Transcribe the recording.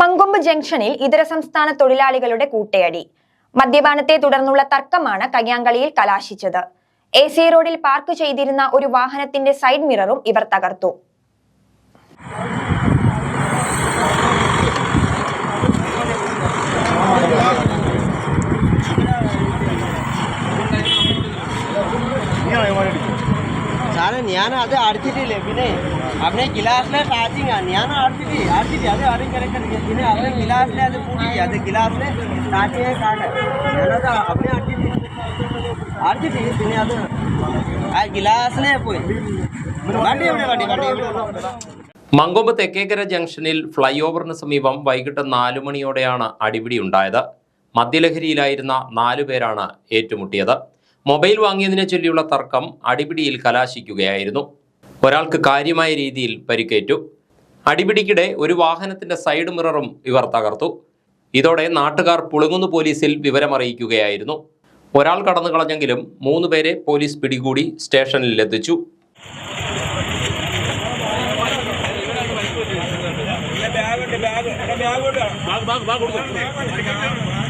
മങ്കൊമ്പ് ജംഗ്ഷനിൽ ഇതര സംസ്ഥാന തൊഴിലാളികളുടെ കൂട്ടയടി. മദ്യപാനത്തെ തുടർന്നുള്ള തർക്കമാണ് കയ്യാങ്കളിയിൽ കലാശിച്ചത്. എ സി റോഡിൽ പാർക്ക് ചെയ്തിരുന്ന ഒരു വാഹനത്തിന്റെ സൈഡ് മിററും ഇവർ തകർത്തു. ഞാൻ അത് അടിച്ചിട്ടില്ലേ പിന്നെ അവനെ ഗിലാസിലെ ടാച്ചിങ് ഞാൻ അടിച്ചിട്ട് അടിച്ചിട്ട് അത് ആരും പിന്നെ അവനെ അത് കൂട്ടിട്ട് അത് ഗിലാസിലെ സ്റ്റാർട്ടിങ് കാട്ടെ ഞാനത് അവനെ അടിച്ചിട്ട് അടിച്ചിട്ട് പിന്നെ അത് ആ ഗിലാസിലെ പോയി. വണ്ടി എവിടെ വണ്ടി വണ്ടി മങ്കൊമ്പ് തെക്കേക്കര ജംഗ്ഷനിൽ ഫ്ലൈ ഓവറിന് സമീപം വൈകിട്ട് നാലു മണിയോടെയാണ് അടിപിടി ഉണ്ടായത്. മദ്യലഹരിയിലായിരുന്ന നാലു പേരാണ് ഏറ്റുമുട്ടിയത്. മൊബൈൽ വാങ്ങിയതിനെ ചൊല്ലിയുള്ള തർക്കം അടിപിടിയിൽ കലാശിക്കുകയായിരുന്നു. ഒരാൾക്ക് കാര്യമായ രീതിയിൽ പരിക്കേറ്റു. അടിപിടിക്കിടെ ഒരു വാഹനത്തിന്റെ സൈഡ് മിററും ഇവർ തകർത്തു. ഇതോടെ നാട്ടുകാർ പുളുങ്ങുന്നു പോലീസിൽ വിവരമറിയിക്കുകയായിരുന്നു. ഒരാൾ കടന്നു കളഞ്ഞെങ്കിലും മൂന്ന് പേരെ പോലീസ് പിടികൂടി സ്റ്റേഷനിൽ എത്തിച്ചു. Bag bag bag bag